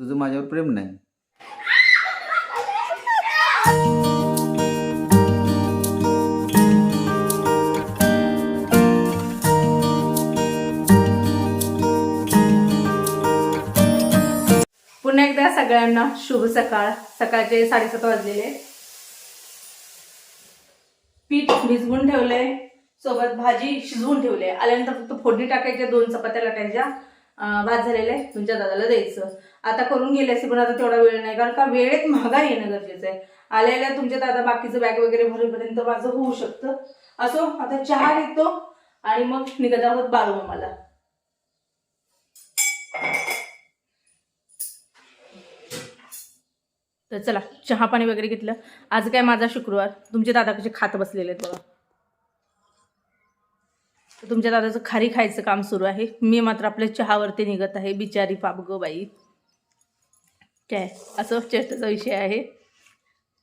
तुझं माझ्यावर प्रेम नाही. पुन्हा एकदा सगळ्यांना शुभ सकाळ. सकाळचे साडेसात वाजलेले. पीठ भिजवून ठेवलंय. सोबत भाजी शिजवून ठेवले आल्यानंतर फक्त फोडणी टाकायच्या दोन चपात्या लाटायच्या. भात झालेले आहे. तुमच्या दादाला द्यायचं. आता करून गेले असते पण आता तेवढा वेळ नाही. कारण का वेळेत महागा येणं गरजेचं आहे. आलेल्या तुमच्या दादा बाकीचं बॅग वगैरे भरेपर्यंत माझं होऊ शकतं. असो आता चहा घेतो आणि मग निघत आहोत बालू मला तर चला चहा पाणी वगैरे घेतलं. आज काय माझा शुक्रवार. तुमचे दादा कसे खात बसलेले आहेत बघा. तुमच्या दादाचं खारी खायचं काम सुरू आहे. मी मात्र आपल्या चहावरती निघत आहे. बिचारी पाप बाई. काय? असं चेष्टाचा विषय आहे.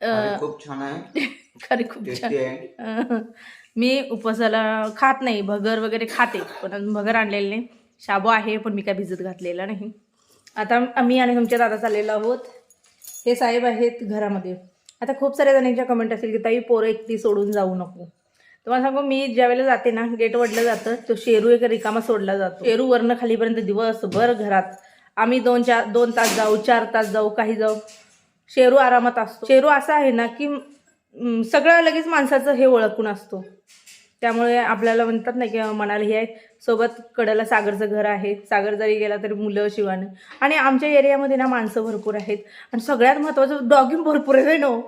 अं, खूप छान आहे. खारी खूप छान. टेस्टी आहे. अं, मी उपवासाला खात नाही भगर वगैरे खाते पण अजून भगर आणलेलं नाही. शाबू आहे पण मी काय भिजत घातलेला नाही. आता आम्ही आणि तुमच्या दादा चाललेलो आहोत. हे साहेब आहेत घरामध्ये. आता खूप साऱ्या जणांच्या कमेंट असेल की ताई पोरं एकटी सोडून जाऊ नको. तुम्हाला सांगू मी ज्यावेळेला जाते ना गेट वडलं जातं तो शेरू एक रिकामा सोडला जातो. शेरू वरनं खालीपर्यंत दिवसभर घरात आम्ही दोन चार दोन तास जाऊ चार तास जाऊ काही जाऊ. शेरू आरामात असतो. शेरू असा आहे ना की सगळ्या सगळं लगेच माणसाचं हे ओळखून असतो. त्यामुळे आपल्याला म्हणतात ना की मनाला हे आहे सोबत कडेला सागरचं घर आहे. सागर जरी गेला तरी मुलं शिवाने. आणि आमच्या एरियामध्ये ना माणसं भरपूर आहेत. आणि सगळ्यात महत्त्वाचं डॉगी भरपूर आहे नो?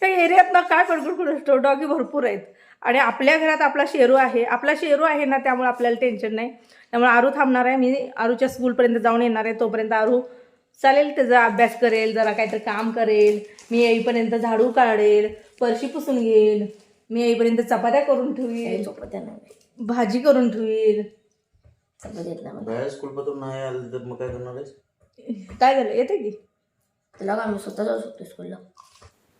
त्या एरियात ना काय बडबड असतो? डॉगी भरपूर आहेत. आणि आपल्या घरात आपला शेरू आहे. आपला शेरू आहे ना त्यामुळे आपल्याला टेन्शन नाही. त्यामुळे आरू थांबणार आहे. मी आरूच्या स्कूलपर्यंत जाऊन येणार आहे. तोपर्यंत आरू चालेल त्याचा अभ्यास करेल जरा काहीतरी काम करेल. मी येईपर्यंत झाडू काढेल फरशी पुसून घेईल. मी येईपर्यंत चपात्या करून ठेवील चपात्या नाही. भाजी करून ठेवील नाही आलं तर मग काय करणार आहेस? काय झालं? येते की? तुला स्वतः जाऊ शकतो स्कूलला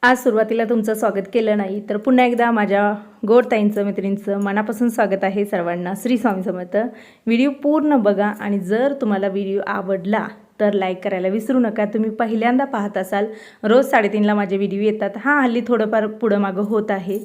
आज सुरुवातीला तुमचं स्वागत केलं नाही तर पुन्हा एकदा माझ्या गोडताईंचं मैत्रिणींचं मनापासून स्वागत आहे सर्वांना. श्री स्वामी समर्थ. व्हिडिओ पूर्ण बघा आणि जर तुम्हाला व्हिडिओ आवडला तर लाईक करायला विसरू नका. तुम्ही पहिल्यांदा पाहत असाल रोज साडेतीनला माझे व्हिडिओ येतात. हां हल्ली थोडंफार पुढं मागं होत आहे.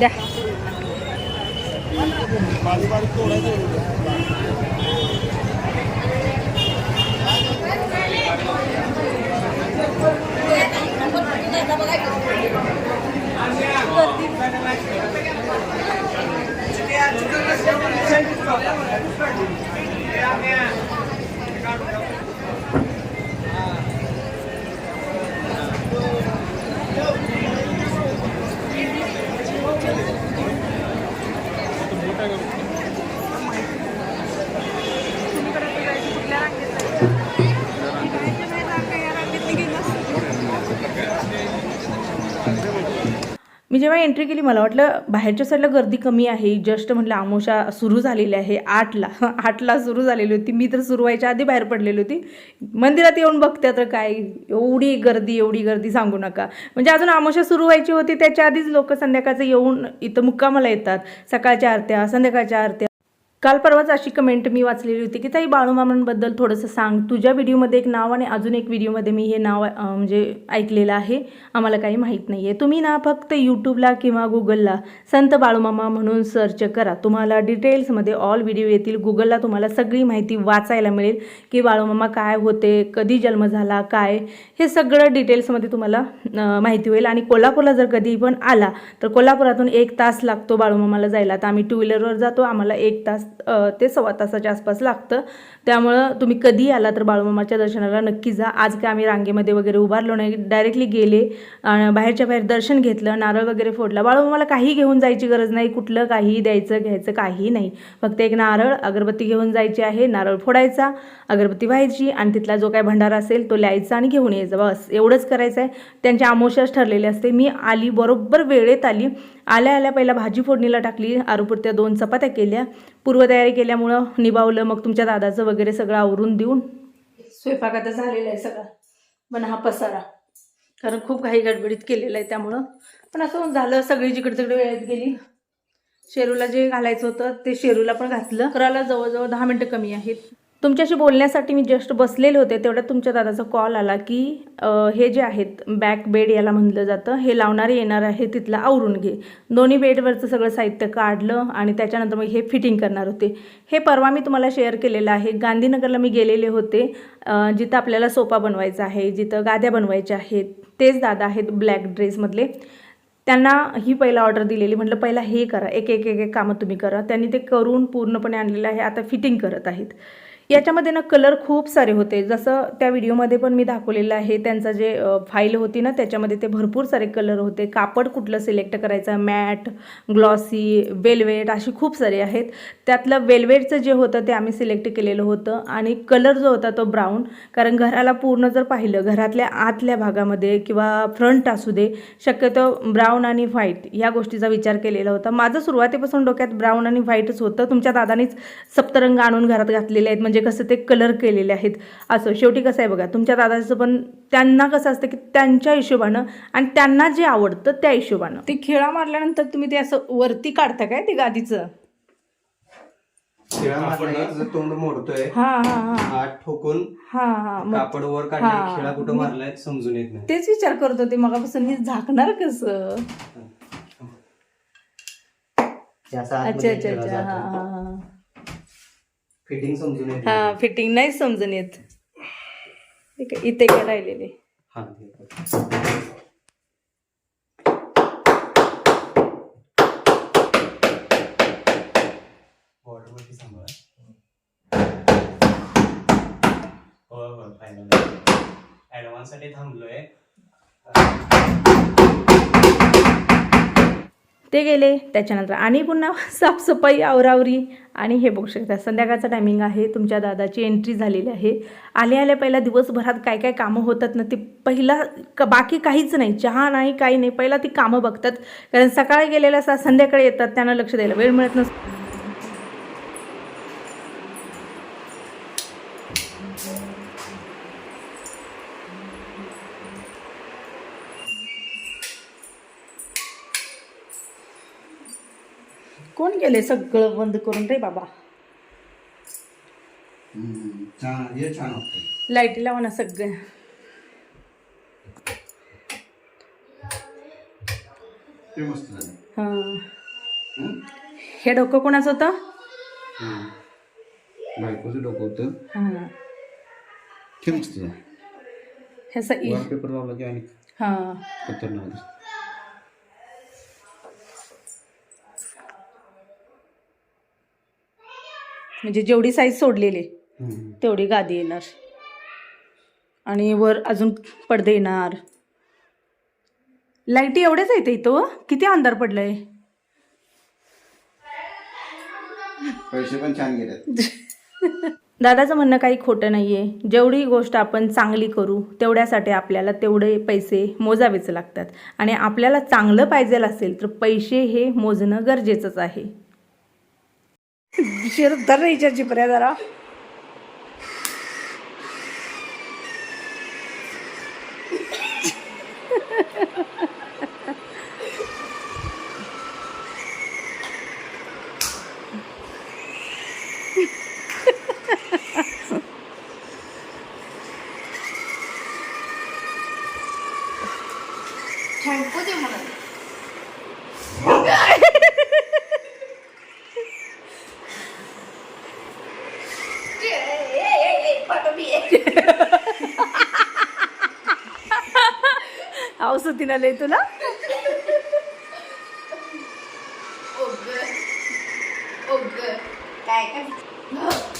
Dah. द्या मी जेव्हा एंट्री केली मला वाटलं बाहेरच्या साईडला गर्दी कमी आहे. जस्ट म्हटलं आमोशा सुरू झालेली आहे. आठला आठला सुरू झालेली होती. मी तर सुरू व्हायच्या आधी बाहेर पडलेली होती. मंदिरात येऊन बघते तर काय. एवढी गर्दी एवढी गर्दी सांगू नका. म्हणजे अजून आमोशा सुरू व्हायची होती त्याच्या आधीच लोक संध्याकाळचं येऊन इथं मुक्कामाला येतात. सकाळच्या आरत्या संध्याकाळच्या आरत्या. काल परवाच अशी कमेंट मी वाचलेली होती की ताई बाळूमामांबद्दल थोडंसं सांग. तुझ्या व्हिडिओमध्ये एक नाव आणि अजून एक व्हिडिओमध्ये मी हे नाव म्हणजे ऐकलेलं आहे. आम्हाला काही माहीत नाही आहे तुम्ही ना फक्त यूट्यूबला किंवा गुगलला संत बाळूमामा म्हणून सर्च करा. तुम्हाला डिटेल्समध्ये ऑल व्हिडिओ येतील. गुगलला तुम्हाला सगळी माहिती वाचायला मिळेल की बाळूमामा काय होते कधी जन्म झाला काय. हे सगळं डिटेल्समध्ये तुम्हाला माहिती होईल. आणि कोल्हापूरला जर कधी पण आला तर कोल्हापुरातून एक तास लागतो बाळूमामाला जायला. तर आम्ही टू व्हीलरवर जातो. आम्हाला एक तास ते सव्वा तासाच्या आसपास लागतं. त्यामुळं तुम्ही कधी आला तर बाळूमामाच्या दर्शनाला नक्की जा. आज काय आम्ही रांगेमध्ये वगैरे उभारलो नाही. डायरेक्टली गेले आणि बाहेरच्या बाहेर दर्शन घेतलं नारळ वगैरे फोडला. बाळूमामाला काही घेऊन जायची गरज नाही. कुठलं काही द्यायचं घ्यायचं काही नाही. फक्त एक नारळ अगरबत्ती घेऊन जायची आहे. नारळ फोडायचा अगरबत्ती व्हायची आणि तिथला जो काय भंडारा असेल तो लिहायचा आणि घेऊन यायचा. बस एवढंच करायचं आहे त्यांच्या आमोशाच ठरलेले असते. मी आली बरोबर वेळेत आली. आल्या आल्या पहिला भाजी फोडणीला टाकली आरोपुरत्या दोन चपात्या केल्या. पूर्वतयारी केल्यामुळं निभावलं मग तुमच्या दादाचं वगैरे सगळं आवरून देऊन. स्वयंपाक आता झालेला आहे सगळा. पण हा पसारा. कारण खूप काही गडबडीत केलेलं आहे त्यामुळं. पण असं झालं सगळी जिकडे तिकडे वेळेत गेली. शेरूला जे घालायचं होतं ते शेरूला पण घातलं. करायला जवळजवळ दहा मिनटं कमी आहेत. तुमच्याशी बोलण्यासाठी मी जस्ट बसलेले होते तेवढ्यात तुमच्या दादाचा कॉल आला की हे जे आहेत बॅक बेड याला म्हणलं जातं हे लावणारे येणार आहे तिथलं आवरून घे. दोन्ही बेडवरचं सगळं साहित्य काढलं आणि त्याच्यानंतर मग हे फिटिंग करणार होते. हे परवा मी तुम्हाला शेअर केलेलं आहे. गांधीनगरला मी गेलेले होते जिथं आपल्याला सोफा बनवायचा आहे जिथं गाद्या बनवायच्या आहेत तेच दादा आहेत ब्लॅक ड्रेसमधले त्यांना ही पहिला ऑर्डर दिलेली म्हटलं पहिला हे करा एक एक एक एक कामं तुम्ही करा. त्यांनी ते करून पूर्णपणे आणलेलं आहे आता फिटिंग करत आहेत. याच्यामध्ये ना कलर खूप सारे होते. जसं त्या व्हिडिओमध्ये पण मी दाखवलेलं आहे त्यांचा जे फाईल होती ना त्याच्यामध्ये ते भरपूर सारे कलर होते. कापड कुठलं सिलेक्ट करायचं? मॅट ग्लॉसी वेल्वेट अशी खूप सारे आहेत. त्यातलं वेलवेटचं जे होतं ते आम्ही सिलेक्ट केलेलं होतं. आणि कलर जो होता तो ब्राऊन कारण घराला पूर्ण जर पाहिलं घरातल्या आतल्या भागामध्ये किंवा फ्रंट असू दे शक्यतो ब्राऊन आणि व्हाईट या गोष्टीचा विचार केलेला होता. माझं सुरुवातीपासून डोक्यात ब्राऊन आणि व्हाईटच होतं. तुमच्या दादानीच सप्तरंग आणून घरात घातलेले आहेत. म्हणजे कसं ते कलर केलेले आहेत. असं शेवटी कसं आहे बघा तुमच्या दादाचं पण त्यांना कसं असतं की त्यांच्या हिशोबानं आणि त्यांना जे आवडतं त्या हिशोबानं. ते खेळा मारल्यानंतर तुम्ही ते असं वरती काढता काय ते गादीचं? मारला तोंड मोडतोय हा हा हा. हात ठोकून हा हा मग कापड वर हा. काढले कुठं मारलाय समजून येत नाही. तेच विचार करत होते मगापासून हे झाकणार कसं? अच्छा अच्छा अच्छा. हा. हा हा. फिटिंग समजून येत हा. फिटिंग नाही समजून येत इथे काय राहिलेले हा, ठीक आहे. Border वरती सांभाळा. होय होय फायनल ऍडव्हान्ससाठी थांबलोय ते गेले त्याच्यानंतर आणि पुन्हा साफसफाई आवरावरी आणि हे बघू शकता संध्याकाळचा टायमिंग आहे तुमच्या दादाची एंट्री झालेली आहे. आल्या आल्या पहिला दिवसभरात काय काय कामं होतात ना ती पहिला क बाकी काहीच नाही चहा नाही काही नाही पहिला ती कामं बघतात. कारण सकाळी गेलेल्या असतात संध्याकाळी येतात त्यांना लक्ष द्यायला वेळ मिळत नसतो. कोण गेले सगळं बंद करून रे बाबा? लाईटी लावा ना सगळं. हां. डोकं कोणाचं होतं. बायकोचं डोकं होतं. हां. ते मस्त झालं. हे स वॉलपेपर लावला की आणि हां. खतरनाक म्हणजे जेवढी साईज सोडलेली. तेवढी गादी येणार. आणि वर अजून पडदे येणार. लाईटी एवढ्याच आहेत इथं? किती अंधार पडलाय? पैसे पण छान गेलेत. दादाचं म्हणणं काही खोटं नाही आहे जेवढी गोष्ट आपण चांगली करू तेवढ्यासाठी आपल्याला तेवढे पैसे मोजावेच लागतात. आणि आपल्याला चांगलं पाहिजे असेल तर पैसे हे मोजणं गरजेचंच आहे. तर राहायच्या आवस होती ना लय तुला काय काय काय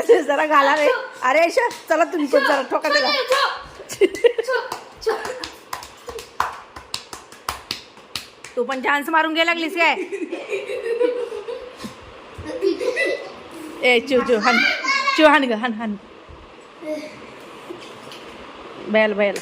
तेच जरा घाला रे. अरे ऐशा चला तुम्ही पण जरा ठोका त्याला. तू पण चान्स मारून घ्यायला लागलीस काय? ए चू चू हन. चू हन ग हन हन. बैल बैल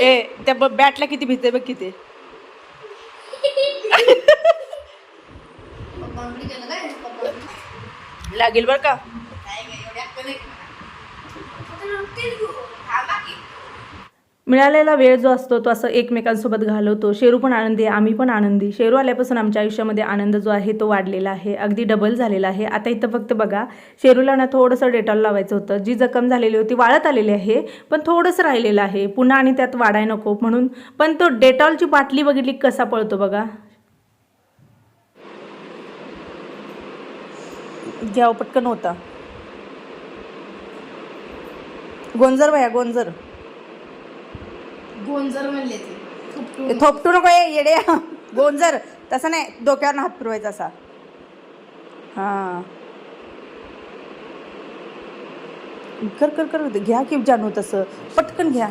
ए त्या ब- बॅटला किती भीते बघ किती. लागेल बर का? मिळालेला वेळ जो असतो तो असं एकमेकांसोबत घालवतो. शेरू पण आनंदी आहे आम्ही पण आनंदी. शेरू आल्यापासून आमच्या आयुष्यामध्ये आनंद जो आहे तो वाढलेला आहे. अगदी डबल झालेला आहे. आता इथं फक्त बघा शेरूला ना थोडंसं डेटॉल लावायचं होतं. जी जखम झालेली होती वाळत आलेली आहे पण थोडंसं राहिलेलं आहे. पुन्हा आणि त्यात वाढाय नको म्हणून. पण तो डेटॉलची बाटली बघितली कसा पळतो बघा. घ्याव हो, पटकन होता. गोंजर भया गोंजर. गोंजर म्हणले ते. थोपटू नको ये येडे. गोंजर. तसं नाही डोक्यावर हात फिरवायचा असा. हा. कर कर कर घ्या की जानू तसं. पटकन घ्या.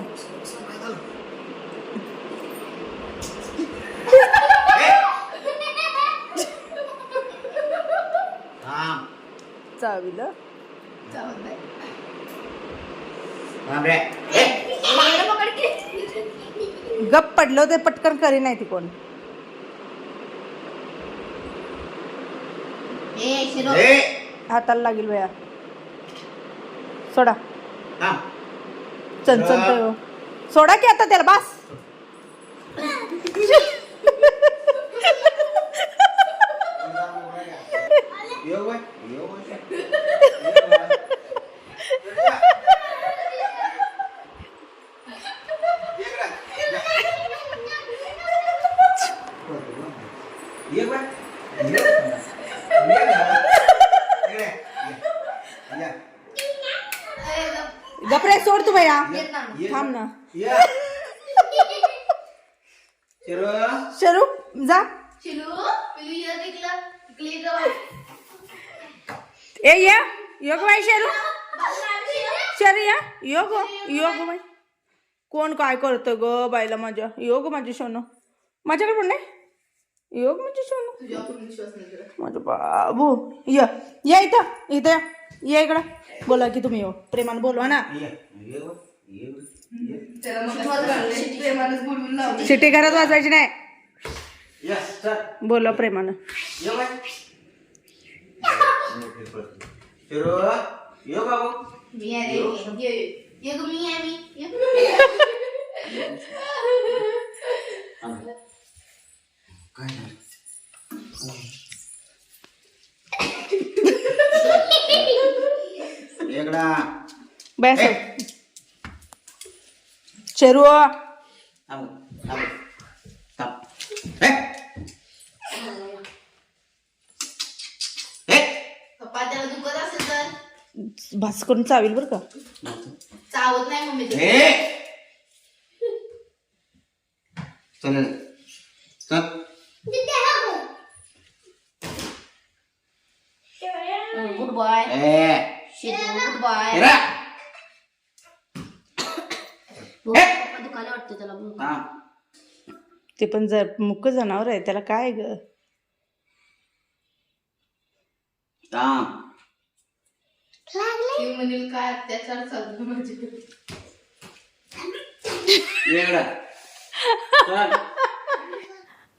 चावीला. गप पडलं ते पटकन करी नाही ती कोण. हाताला लागेल वया सोडा. चणचण हो. सोडा की आता त्याला बास यो बाय यो बाय ये बाय ये ये गपरे सोड तू भैया ये थांब ना. ये. शिरो. जा. ए या. योग बाई शेरू. शेरू या. योग योग बाई. कोण काय करतं ग बाईला माझ्या? योग माझी सोनं माझ्याकडे पण नाही? योग माझी सोनं माझं बाबू. या. या इथं. इथं या. या इकडं. बोला की तुम्ही येऊ प्रेमानं बोलवा ना. शिटी घरात वाजवायची नाही. बोला प्रेमानं. ये बाबू. मी आहे मी आहे मी. काय एकडा बाय ए, शेरू थांब थांब थांब ए ए पप्पा त्याला दुखत असेल तर भास करून चावील बरं का? चावत नाही मम्मी चल चल. Good boy. Good boy. दुखायला वाटतं त्याला बघ. थांब ते पण जर मुक जनावर आहे त्याला काय ग? थांब ती म्हणेल काय अत्याचार चालू माझे वेगळा. चल.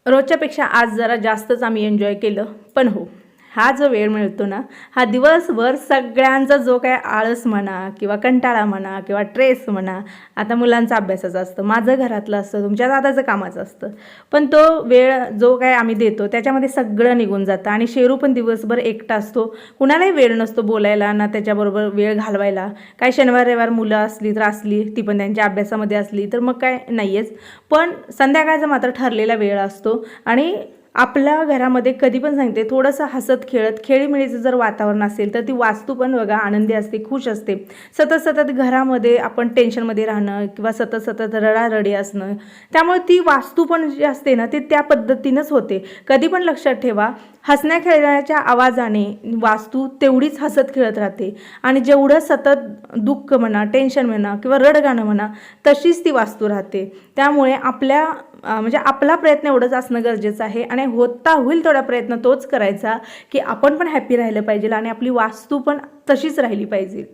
रोजच्यापेक्षा आज जरा जास्तच आम्ही एन्जॉय केलं पण हो. हा जो वेळ मिळतो ना हा दिवसभर सगळ्यांचा जो काय आळस म्हणा किंवा कंटाळा म्हणा किंवा ट्रेस म्हणा आता मुलांचा अभ्यासाचा असतं. माझं घरातलं असतं तुमच्या दादाचं कामाचं असतं. पण तो वेळ जो काय आम्ही देतो त्याच्यामध्ये सगळं निघून जातं आणि शेरू पण दिवसभर एकटा असतो. कुणालाही वेळ नसतो बोलायला ना त्याच्याबरोबर वेळ घालवायला. काय शनिवार रविवार मुलं असली तर असली ती पण त्यांच्या अभ्यासामध्ये असली तर मग काय नाही आहेच पण संध्याकाळचा मात्र ठरलेला वेळ असतो आणि आपल्या घरामध्ये कधी पण सांगते थोडंसं हसत खेळत खेळीमेळीचं जर वातावरण असेल तर ती वास्तू पण बघा आनंदी असते खुश असते. सतत सतत घरामध्ये आपण टेन्शनमध्ये राहणं किंवा सतत सतत रडारडी असणं त्यामुळे ती वास्तू पण जी असते ना ते त्या पद्धतीनंच होते. कधी पण लक्षात ठेवा हसण्या खेळण्याच्या आवाजाने वास्तू तेवढीच हसत खेळत राहते. आणि जेवढं सतत दुःख म्हणा टेन्शन म्हणा किंवा रडगाणं म्हणा तशीच ती वास्तू राहते. त्यामुळे आपल्या म्हणजे आपला प्रयत्न एवढंच असणं गरजेचं आहे आणि होता होईल तेवढा प्रयत्न तोच करायचा की आपण पण हॅपी राहिलं पाहिजे आणि आपली वास्तू पण तशीच राहिली पाहिजे.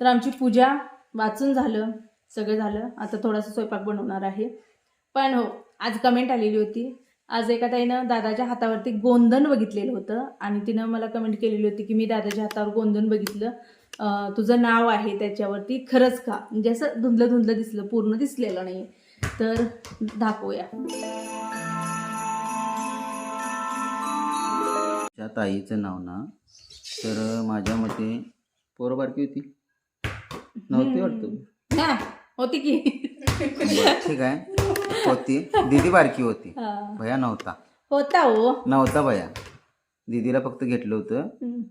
तर आमची पूजा वाचून झालं सगळं झालं. आता थोडासा स्वयंपाक बनवणार आहे. पण हो आज कमेंट आलेली होती. आज एका ताईनं दादाच्या हातावरती गोंधन बघितलेलं होतं आणि तिनं मला कमेंट केलेली होती की मी दादाच्या हातावर गोंधन बघितलं. तुझं नाव आहे त्याच्यावरती खरंच का? म्हणजे असं धुंदलं धुंदलं दिसलं पूर्ण दिसलेलं नाही. तर दाखवूया. त्या ताईचं नाव ना तर माझ्या मते पोरं बारकी होती. नव्हती वाटतं? हा होती की. ठीक आहे. होती. दीदी बारकी होती. भया नव्हता. होता हो. नव्हता भया. दीदीला फक्त घेतलं होतं.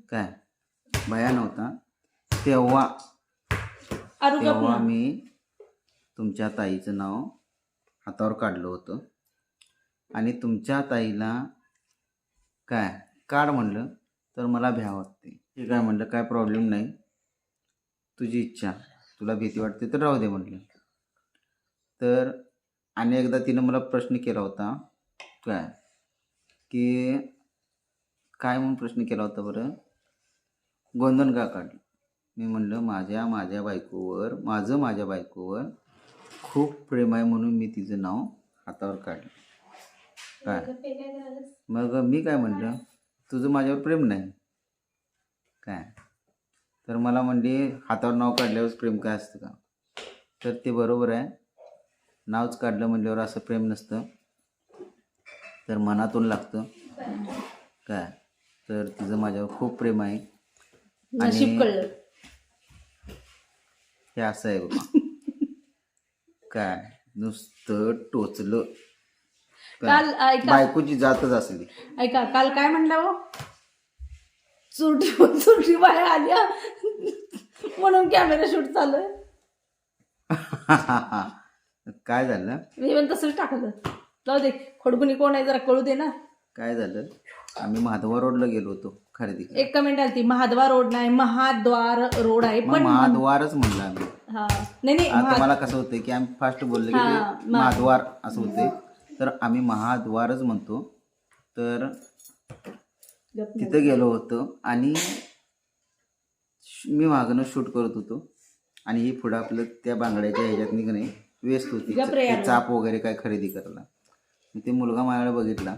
काय? भया नव्हता. तेव्हा तेव्हा मी तुमच्या ताईचं नाव हातावर काढलं होतं. आणि तुमच्या ताईला काय? काढ म्हणलं तर मला भ्या वाटते. ठीक आहे म्हणलं काय प्रॉब्लेम नाही. तुझी इच्छा. तुला भीती वाटते तर राहू दे म्हटलं तर आणि एकदा तिनं मला प्रश्न केला होता काय? की काय म्हणून प्रश्न केला होता बरं? गोंधन का काढलं? मी म्हणलं माझ्या माझ्या बायकोवर माझं माझ्या बायकोवर खूप प्रेम आहे म्हणून मी तिचं नाव हातावर काढलं. काय? मग मी काय म्हणलं? तुझं माझ्यावर प्रेम नाही. काय? तर मला म्हणले हातावर नाव काढल्यावर प्रेम काय असतं का? तर ते बरोबर आहे. नावच काढलं म्हणल्यावर असं प्रेम नसतं. तर मनातून लागतं. काय? तर तिचं माझ्यावर खूप प्रेम आहे. आणि- हे असं आहे बाबा काय? नुसतं टोचलं. काय? काल ऐका. बायकोची जातच असली ऐका काल काय म्हणला हो? चुरटी चुरटी बाहेर आल्या म्हणून कॅमेरा शूट चालू आहे. काय झालं? मी पण तसंच टाकलं. जाऊ दे खडकुनी कोण आहे जरा कळू दे ना. काय झालं? आम्ही माधवा रोडला गेलो होतो खरेदी. एक कमेंट आली महाद्वार रोड नाही महाद्वार रोड आहे. पण महाद्वारच म्हणलं आम्ही. हा. नाही नाही आता मला कसं होतंय की आम्ही फास्ट बोलले की हा, ते महाद्वार असं होते तर आम्ही महाद्वारच म्हणतो. तर गप नाही. तिथं गेलो होतो आणि श- मी मागणं शूट करत होतो. आणि ही पुढं आपलं त्या बांगड्याच्या ह्याच्यात की नाही व्यस्त होती. गप रे ती यार. चाप वगैरे काय खरेदी करायला. मग ते मुलगा माझ्याकडे बघितला.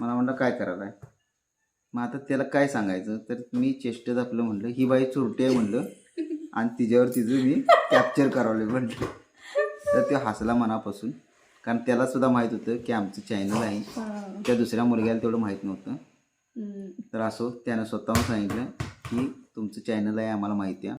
मला म्हणलं काय करायला आहे मग आता त्याला काय सांगायचं? तर मी चेष्टेत आपलं म्हणलं ही बाई चुरटी आहे म्हणलं. आणि तिच्यावर तिचं मी कॅप्चर करावलं म्हणलं तर ते हसला मनापासून. कारण त्याला सुद्धा माहीत होतं की आमचं चॅनल आहे. त्या दुसऱ्या मुलग्याला तेवढं माहीत नव्हतं. तर असो त्यानं स्वतःहून सांगितलं की तुमचं चॅनल आहे आम्हाला माहिती आहे.